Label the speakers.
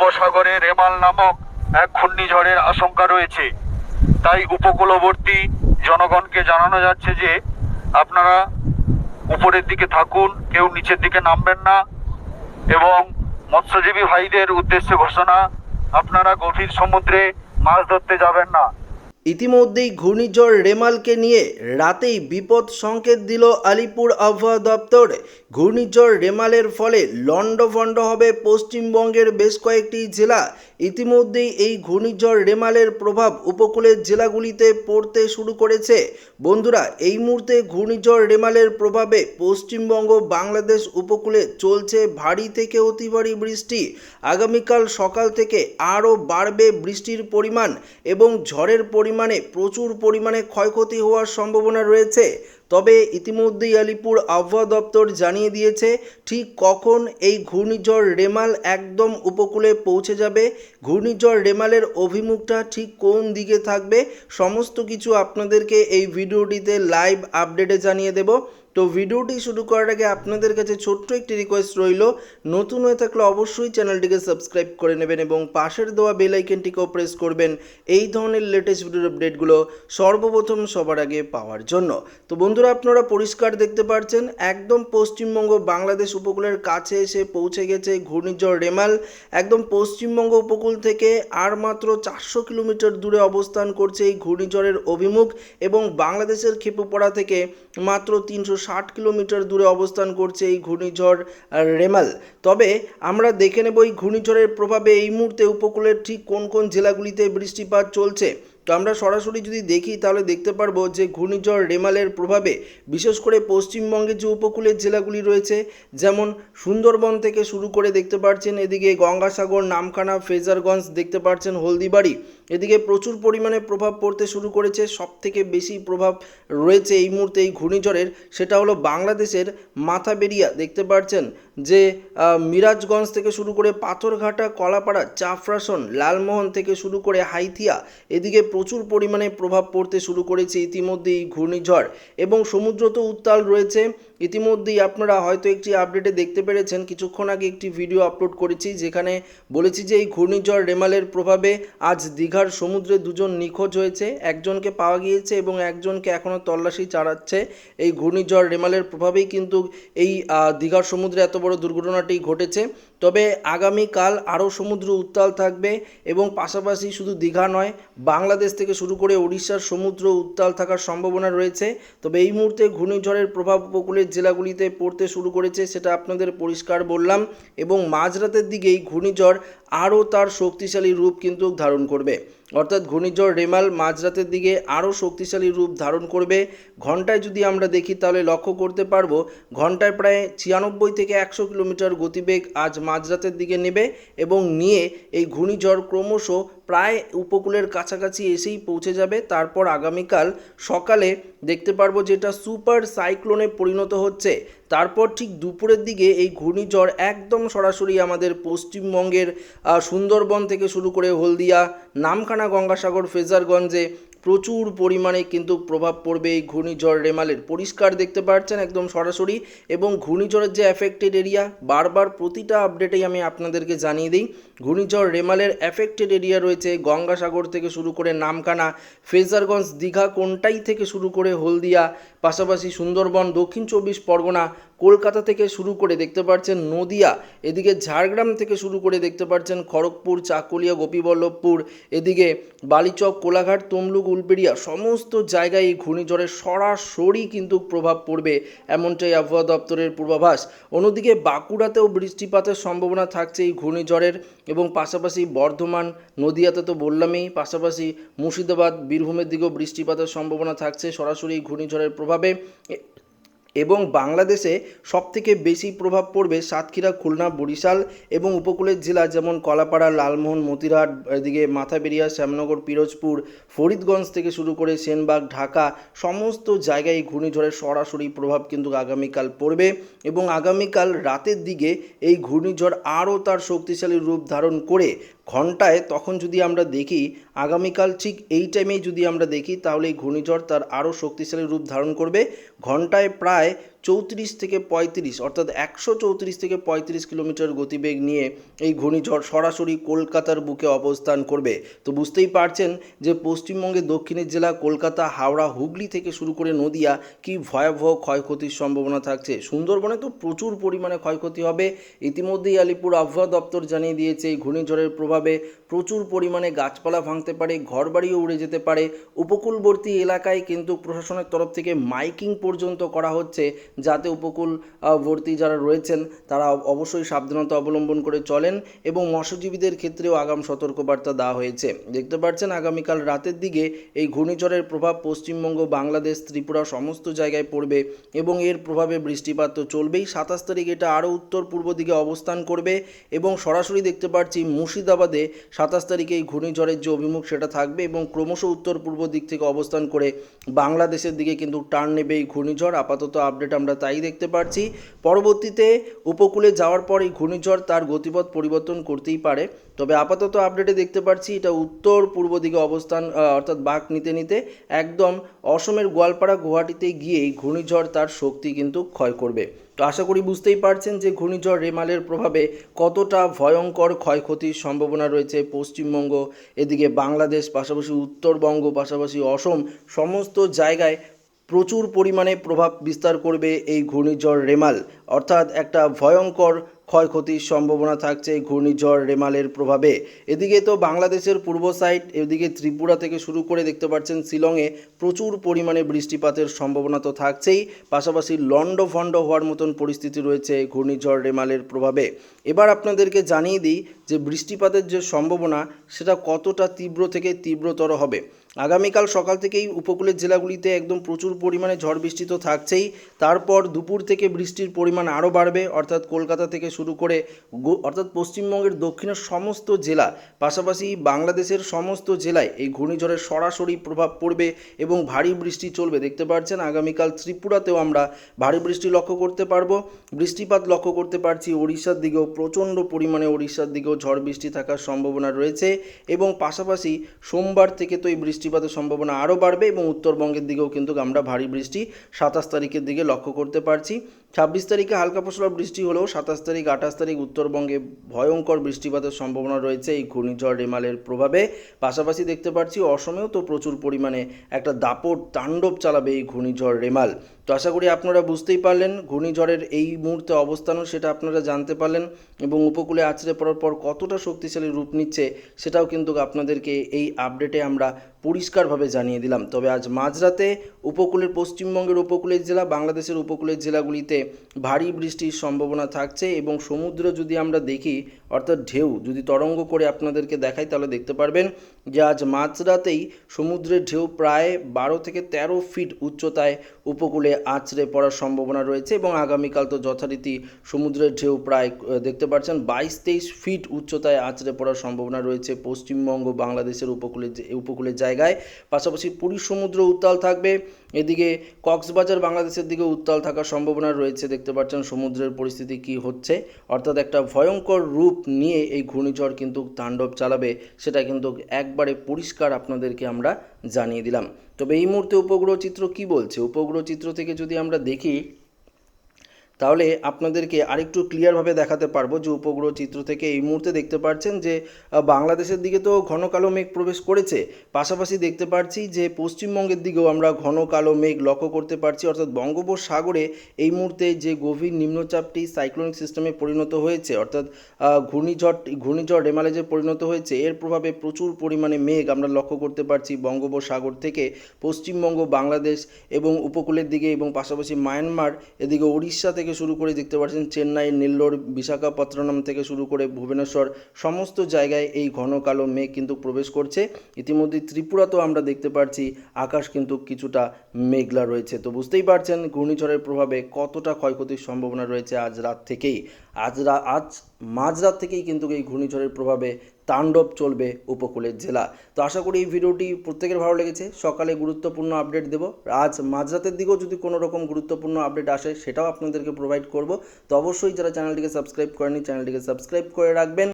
Speaker 1: বঙ্গোপসাগরে রেমাল নামক এক ঘূর্ণিঝড়ের আশঙ্কা রয়েছে। তাই উপকূলবর্তী জনগণকে জানানো যাচ্ছে যে, আপনারা উপরের দিকে থাকুন, কেউ নিচের দিকে নামবেন না এবং মৎস্যজীবী ভাইদের উদ্দেশ্যে ঘোষণা, আপনারা গভীর সমুদ্রে মাছ ধরতে যাবেন না।
Speaker 2: ইতিমধ্যেই ঘূর্ণিঝড় রেমালকে নিয়ে রাতেই বিপদ সংকেত দিল আলিপুর আবহাওয়া দপ্তর। ঘূর্ণিঝড় রেমালের ফলে লণ্ডভণ্ড হবে পশ্চিমবঙ্গের বেশ কয়েকটি জেলা। ইতিমধ্যেই এই ঘূর্ণিঝড় রেমালের প্রভাব উপকূলের জেলাগুলিতে পড়তে শুরু করেছে। বন্ধুরা, এই মুহূর্তে ঘূর্ণিঝড় রেমালের প্রভাবে পশ্চিমবঙ্গ, বাংলাদেশ উপকূলে চলছে ভারী থেকে অতি ভারী বৃষ্টি। আগামীকাল সকাল থেকে আরও বাড়বে বৃষ্টির পরিমাণ এবং ঝড়ের পরিমাণে প্রচুর পরিমাণে ক্ষয়ক্ষতি হওয়ার সম্ভাবনা রয়েছে। তবে ইতিমধ্যেই আলিপুর আবহাওয়া দপ্তর জানিয়ে দিয়েছে, ঠিক কখন এই ঘূর্ণিঝড় রেমাল একদম উপকূলে পৌঁছে যাবে। ঘূর্ণিঝড় রেমালের অভিমুখটা ঠিক কোন দিকে থাকবে, সমস্ত কিছু আপনাদেরকে এই ভিডিওটিতে লাইভ আপডেটে জানিয়ে দেব। তো ভিডিওটি শুরু করার আগে আপনাদের কাছে ছোট্ট একটি রিকোয়েস্ট রইল, নতুন হয়ে থাকলে অবশ্যই চ্যানেলটিকে সাবস্ক্রাইব করে নেবেন এবং পাশের দেওয়া বেল আইকনটিকেও প্রেস করবেন এই ধরনের লেটেস্ট ভিডিওর আপডেটগুলো সর্বপ্রথম সবার আগে পাওয়ার জন্য। তো বন্ধুরা, আপনারা পরিষ্কার দেখতে পাচ্ছেন একদম পশ্চিমবঙ্গ বাংলাদেশ উপকূলের কাছে এসে পৌঁছে গেছে ঘূর্ণিঝড় রেমাল। একদম পশ্চিমবঙ্গ উপকূল থেকে আর মাত্র চারশো কিলোমিটার দূরে অবস্থান করছে এই ঘূর্ণিঝড়ের অভিমুখ এবং বাংলাদেশের খেপুপাড়া থেকে মাত্র তিনশো ষাট কিলোমিটার দূরে অবস্থান করছে এই ঘূর্ণিঝড় রেমাল। তবে আমরা দেখে নেব এই ঘূর্ণিঝড়ের প্রভাবে এই মুহূর্তে উপকূলের ঠিক কোন কোন জেলাগুলিতে বৃষ্টিপাত চলছে। তো আমরা সরাসরি যদি দেখি, তাহলে দেখতে পারব যে ঘূর্ণিঝড় রেমালের প্রভাবে বিশেষ করে পশ্চিমবঙ্গের যে উপকূলের জেলাগুলি রয়েছে, যেমন সুন্দরবন থেকে শুরু করে দেখতে পাচ্ছেন এদিকে গঙ্গাসাগর, নামখানা, ফেজারগঞ্জ দেখতে পাচ্ছেন হলদিবাড়ি। এদিকে প্রচুর পরিমাণে প্রভাব পড়তে শুরু করেছে সব থেকে বেশি প্রভাব রয়েছে এই মুহূর্তে এই ঘূর্ণিঝড়ের, সেটা হলো বাংলাদেশের মাথাবেরিয়া, দেখতে পাচ্ছেন যে মিরাজগঞ্জ থেকে শুরু করে পাথরঘাটা, কলাপাড়া, চাফরাসন, লালমোহন থেকে শুরু করে হাইথিয়া, এদিকে প্রচুর পরিমাণে প্রভাব পড়তে শুরু করেছে ইতিমধ্যেই ঘূর্ণিঝড় এবং সমুদ্র তো উত্তাল রয়েছে। ইতিমধ্যেই আপনারা হয়তো একটি আপডেটে দেখতে পেরেছেন, কিছুক্ষণ আগে একটি ভিডিও আপলোড করেছি যেখানে বলেছি যে এই ঘূর্ণিঝড় রেমালের প্রভাবে আজ দীঘার সমুদ্রে দুজন নিখোঁজ হয়েছে, একজনকে পাওয়া গিয়েছে এবং একজনকে এখনও তল্লাশি চালাচ্ছে। এই ঘূর্ণিঝড় রেমালের প্রভাবেই কিন্তু এই দীঘার সমুদ্রে এত বড় দুর্ঘটনাটি ঘটেছে। তবে আগামীকাল আরও সমুদ্র উত্তাল থাকবে এবং পাশাপাশি শুধু দীঘা নয়, বাংলাদেশ থেকে শুরু করে উড়িষ্যার সমুদ্র উত্তাল থাকার সম্ভাবনা রয়েছে। তবে এই মুহূর্তে ঘূর্ণিঝড়ের প্রভাব উপকূলের জেলাগুলিতে পড়তে শুরু করেছে সেটা আপনাদের পরিষ্কার বললাম এবং মাঝরাতের দিকেই ঘূর্ণিঝড় আরও তার শক্তিশালী রূপ কিন্তু ধারণ করবে। অর্থাৎ ঘূর্ণিঝড় রেমাল মাঝরাতের দিকে আরও শক্তিশালী রূপ ধারণ করবে। ঘন্টায় যদি আমরা দেখি তাহলে লক্ষ্য করতে পারব, ঘন্টায় প্রায় ছিয়ানব্বই থেকে একশো কিলোমিটার গতিবেগ আজ মাঝরাতের দিকে নেবে এবং নিয়ে এই ঘূর্ণিঝড় ক্রমশ প্রায় উপকূলের কাছাকাছি এসেই পৌঁছে যাবে। তারপর আগামীকাল সকালে দেখতে পারব যেটা সুপার সাইক্লোনে পরিণত হচ্ছে। তারপর ঠিক দুপুরের দিকে এই ঘূর্ণিঝড় একদম সরাসরি আমাদের পশ্চিমবঙ্গের সুন্দরবন থেকে শুরু করে হলদিয়া, নামখানা গঙ্গাসাগর, ফেজারগঞ্জে প্রচুর পরিমাণে কিন্তু প্রভাব পড়বে এই ঘূর্ণিঝড় রেমালের। পরিষ্কার দেখতে পাচ্ছেন একদম সরাসরি এবং ঘূর্ণিঝড়ের যে অ্যাফেক্টেড এরিয়া বারবার প্রতিটা আপডেটেই আমি আপনাদেরকে জানিয়ে দিই। ঘূর্ণিঝড় রেমালের অ্যাফেক্টেড এরিয়া রয়েছে গঙ্গাসাগর থেকে শুরু করে নামখানা ফেজারগঞ্জ, দীঘা, কোনটাই থেকে শুরু করে হলদিয়া, পাশাপাশি সুন্দরবন, দক্ষিণ চব্বিশ পরগনা কলকাতা থেকে শুরু করে দেখতে পাচ্ছেন নদিয়া, এদিকে ঝাড়গ্রাম থেকে শুরু করে দেখতে পাচ্ছেন খড়গপুর, চাকুলিয়া, গোপীবল্লভপুর, এদিকে বালিচক, কোলাঘাট, তমলুক উলপেড়িয়া সমস্ত জায়গায় এই ঘূর্ণিঝড়ের সরাসরি কিন্তু প্রভাব পড়বে এমনটাই আবহাওয়া দপ্তরের পূর্বাভাস। অন্যদিকে বাঁকুড়াতেও বৃষ্টিপাতের সম্ভাবনা থাকছে এই ঘূর্ণিঝড়ের এবং পাশাপাশি বর্ধমান, নদিয়াতে তো বললামই, পাশাপাশি মুর্শিদাবাদ, বীরভূমের দিকেও বৃষ্টিপাতের সম্ভাবনা থাকছে সরাসরি ঘূর্ণিঝড়ের প্রভাবে। এবং বাংলাদেশে সবথেকে বেশি প্রভাব পড়বে সাতক্ষীরা, খুলনা, বরিশাল এবং উপকূলের জেলা যেমন কলাপাড়া, লালমোহন, মতিরহাট, এদিকে মাথাবেরিয়া, শ্যামনগর, পিরোজপুর, ফরিদগঞ্জ থেকে শুরু করে সেনবাগ, ঢাকা সমস্ত জায়গায় ঘূর্ণিঝড়ের সরাসরি প্রভাব কিন্তু আগামীকাল পড়বে এবং আগামীকাল রাতের দিকে এই ঘূর্ণিঝড় আরও তার শক্তিশালী রূপ ধারণ করে ঘন্টায় তখন যদি আমরা দেখি, আগামীকাল ঠিক এই টাইমেই যদি আমরা দেখি, তাহলে এই ঘূর্ণিঝড় তার আরও শক্তিশালী রূপ ধারণ করবে। ঘন্টায় প্রায় চৌত্রিশ থেকে পঁয়ত্রিশ, অর্থাৎ একশো চৌত্রিশ থেকে পঁয়ত্রিশ কিলোমিটার গতিবেগ নিয়ে এই ঘূর্ণিঝড় সরাসরি কলকাতার বুকে অবস্থান করবে। তো বুঝতেই পারছেন যে পশ্চিমবঙ্গের দক্ষিণের জেলা কলকাতা, হাওড়া, হুগলি থেকে শুরু করে নদিয়া কি ভয়াবহ ক্ষয়ক্ষতির সম্ভাবনা থাকছে? সুন্দরবনে তো প্রচুর পরিমাণে ক্ষয়ক্ষতি হবে। ইতিমধ্যেই আলিপুর আবহাওয়া দপ্তর জানিয়ে দিয়েছে, এই ঘূর্ণিঝড়ের প্রভাবে প্রচুর পরিমাণে গাছপালা ভাঙতে পারে, ঘরবাড়িও উড়ে যেতে পারে। উপকূলবর্তী এলাকায় কিন্তু প্রশাসনের তরফ থেকে মাইকিং পর্যন্ত করা হচ্ছে। যাতে উপকূলবর্তী যারা রয়েছেন, তারা অবশ্যই সাবধানতা অবলম্বন করে চলেন এবং মৎস্যজীবীদের ক্ষেত্রেও আগাম সতর্কবার্তা দেওয়া হয়েছে। দেখতে পাচ্ছেন, আগামীকাল রাতের দিকে এই ঘূর্ণিঝড়ের প্রভাব পশ্চিমবঙ্গ, বাংলাদেশ, ত্রিপুরা সমস্ত জায়গায় পড়বে এবং এর প্রভাবে বৃষ্টিপাত তো চলবেই। সাতাশ তারিখ এটা আরও উত্তর পূর্ব দিকে অবস্থান করবে এবং সরাসরি দেখতে পাচ্ছি মুর্শিদাবাদে সাতাশ তারিখে এই ঘূর্ণিঝড়ের যে অভিমুখ সেটা থাকবে এবং ক্রমশ উত্তর পূর্ব দিক থেকে অবস্থান করে বাংলাদেশের দিকে কিন্তু টার্ন নেবে এই ঘূর্ণিঝড়। আপাতত আপডেট আমরা তাই দেখতে পাচ্ছি পরবর্তীতে উপকূলে যাওয়ার পর এই ঘূর্ণিঝড় তার গতিপথ পরিবর্তন করতেই পারে। তবে আপাতত আপডেটে দেখতে পাচ্ছি এটা উত্তর পূর্ব দিকে অবস্থান অর্থাৎ বাঁক নিতে নিতে একদম অসমের গোয়ালপাড়া গুয়াহাটিতে গিয়ে ঘূর্ণিঝড় তার শক্তি কিন্তু ক্ষয় করবে। তো আশা করি বুঝতেই পারছেন যে ঘূর্ণিঝড় রেমালের প্রভাবে কতটা ভয়ঙ্কর ক্ষয়ক্ষতির সম্ভাবনা রয়েছে পশ্চিমবঙ্গ, এদিকে বাংলাদেশ, পাশাপাশি উত্তরবঙ্গ, পাশাপাশি অসম, সমস্ত জায়গায় প্রচুর পরিমাণে প্রভাব বিস্তার করবে এই ঘূর্ণিঝড় রেমাল। অর্থাৎ একটা ভয়ঙ্কর ক্ষয়ক্ষতির সম্ভাবনা থাকছে ঘূর্ণিঝড় রেমালের প্রভাবে। এদিকে তো বাংলাদেশের পূর্ব সাইড, এদিকে ত্রিপুরা থেকে শুরু করে দেখতে পাচ্ছেন শিলংয়ে প্রচুর পরিমাণে বৃষ্টিপাতের সম্ভাবনা তো থাকছেই। পাশাপাশি লন্ডভন্ড হওয়ার মতন পরিস্থিতি রয়েছে ঘূর্ণিঝড় রেমালের প্রভাবে। এবার আপনাদেরকে জানিয়ে দিই যে বৃষ্টিপাতের যে সম্ভাবনা, সেটা কতটা তীব্র থেকে তীব্রতর হবে। আগামীকাল সকাল থেকেই উপকূলের জেলাগুলিতে একদম প্রচুর পরিমাণে ঝড় বৃষ্টি তো থাকছেই। তারপর দুপুর থেকে বৃষ্টির পরিমাণ আরও বাড়বে, অর্থাৎ কলকাতা থেকে শুরু করে অর্থাৎ পশ্চিমবঙ্গের দক্ষিণের সমস্ত জেলা, পাশাপাশি বাংলাদেশের সমস্ত জেলায় এই ঘূর্ণিঝড়ের সরাসরি প্রভাব পড়বে এবং ভারী বৃষ্টি চলবে। দেখতে পাচ্ছেন আগামীকাল ত্রিপুরাতেও আমরা ভারী বৃষ্টি লক্ষ্য করতে পারব। বৃষ্টিপাত লক্ষ্য করতে পারছি ওড়িশার দিকেও, প্রচণ্ড পরিমাণে ওড়িশার দিকেও ঝড় বৃষ্টি থাকার সম্ভাবনা রয়েছে এবং পাশাপাশি সোমবার থেকে তো এই বৃষ্টিপাতের সম্ভাবনা আরও বাড়বে এবং উত্তরবঙ্গের দিকেও কিন্তু আমরা ভারী বৃষ্টি সাতাশ তারিখের দিকে লক্ষ্য করতে পারছি। ছাব্বিশ তারিখে হালকা পশলা বৃষ্টি হলেও সাতাশ তারিখ, আঠাশ তারিখ উত্তরবঙ্গে ভয়ঙ্কর বৃষ্টিপাতের সম্ভাবনা রয়েছে এই ঘূর্ণিঝড় রেমালের প্রভাবে। পাশাপাশি দেখতে পাচ্ছি অসমেও তো প্রচুর পরিমাণে একটা দাপট তাণ্ডব চালাবে এই ঘূর্ণিঝড় রেমাল। তো আশা করি আপনারা বুঝতেই পারলেন ঘূর্ণিঝড়ের এই মুহূর্তে অবস্থানও সেটা আপনারা জানতে পারলেন এবং উপকূলে আছড়ে পড়ার পর কতটা শক্তিশালী রূপ নিচ্ছে সেটাও কিন্তু আপনাদেরকে এই আপডেটে আমরা পরিষ্কারভাবে জানিয়ে দিলাম। তবে আজ মাঝরাতে উপকূলের পশ্চিমবঙ্গের উপকূলের জেলা, বাংলাদেশের উপকূলের জেলাগুলিতে ভারী বৃষ্টির সম্ভাবনা থাকছে এবং সমুদ্র যদি আমরা দেখি, অর্থাৎ ঢেউ যদি তরঙ্গ করে আপনাদেরকে দেখাই, তাহলে দেখতে পারবেন যে আজ মাঝরাতেই সমুদ্রের ঢেউ প্রায় বারো থেকে তেরো ফিট উচ্চতায় উপকূলে আছড়ে পড়ার সম্ভাবনা রয়েছে এবং আগামীকাল তো যথারীতি সমুদ্রের ঢেউ প্রায় দেখতে পাচ্ছেন বাইশ তেইশ ফিট উচ্চতায় আছড়ে পড়ার সম্ভাবনা রয়েছে পশ্চিমবঙ্গ, বাংলাদেশের উপকূলে, উপকূলের জায়গায়। পাশাপাশি পুরী সমুদ্র উত্তাল থাকবে, এদিকে কক্সবাজার বাংলাদেশের দিকে উত্তাল থাকার সম্ভাবনা রয়েছে। দেখতে পাচ্ছেন সমুদ্রের পরিস্থিতি কি হচ্ছে। অর্থাৎ একটা ভয়ঙ্কর রূপ নিয়ে এই ঘূর্ণিঝড় কিন্তু তাণ্ডব চালাবে, সেটা কিন্তু একবারে পরিষ্কার আপনাদেরকে আমরা জানিয়ে দিলাম। তবে এই মুহূর্তে উপগ্রহ চিত্র কি বলছে? উপগ্রহ চিত্র থেকে যদি আমরা দেখি তাহলে আপনাদেরকে আরেকটু ক্লিয়ারভাবে দেখাতে পারব যে উপগ্রহ চিত্র থেকে এই মুহূর্তে দেখতে পাচ্ছেন যে বাংলাদেশের দিকে তো ঘন কালো মেঘ প্রবেশ করেছে। পাশাপাশি দেখতে পাচ্ছি যে, পশ্চিমবঙ্গের দিকেও আমরা ঘন কালো মেঘ লক্ষ্য করতে পারছি। অর্থাৎ বঙ্গোপসাগরে এই মুহূর্তে যে গভীর নিম্নচাপটি সাইক্লোনিক সিস্টেমে পরিণত হয়েছে, অর্থাৎ ঘূর্ণিঝড় ঘূর্ণিঝড় রেমালে যে পরিণত হয়েছে, এর প্রভাবে প্রচুর পরিমাণে মেঘ আমরা লক্ষ্য করতে পারছি বঙ্গোপসাগর থেকে পশ্চিমবঙ্গ, বাংলাদেশ এবং উপকূলের দিকে এবং পাশাপাশি মায়ানমার এদিকে উড়িষ্যা থেকে শুরু করে দেখতে পাচ্ছেন চেন্নাই, নেল্লোর, বিশাখাপত্তনম থেকে শুরু করে ভুবনেশ্বর, সমস্ত জায়গায় এই ঘন কালো মেঘ কিন্তু প্রবেশ করছে। ইতিমধ্যে ত্রিপুরাতেও আমরা দেখতে পাচ্ছি আকাশ কিন্তু কিছুটা মেঘলা রয়েছে। তো বুঝতেই পারছেন, ঘূর্ণিঝড়ের প্রভাবে কতটা ক্ষয়ক্ষতির সম্ভাবনা রয়েছে আজ রাত থেকেই। আজ আজ মাঝরাত থেকেই কিন্তু এই ঘূর্ণিঝড়ের প্রভাবে তাণ্ডব চলবে উপকূলের জেলা। তো আশা করি এই ভিডিওটি প্রত্যেকের ভালো লেগেছে। সকালে গুরুত্বপূর্ণ আপডেট দেবো। আজ মাঝরাতের দিকেও যদি কোনো রকম গুরুত্বপূর্ণ আপডেট আসে, সেটাও আপনাদেরকে প্রোভাইড করব। তো অবশ্যই যারা চ্যানেলটিকে সাবস্ক্রাইব করেনি চ্যানেলটিকে সাবস্ক্রাইব করে রাখবেন।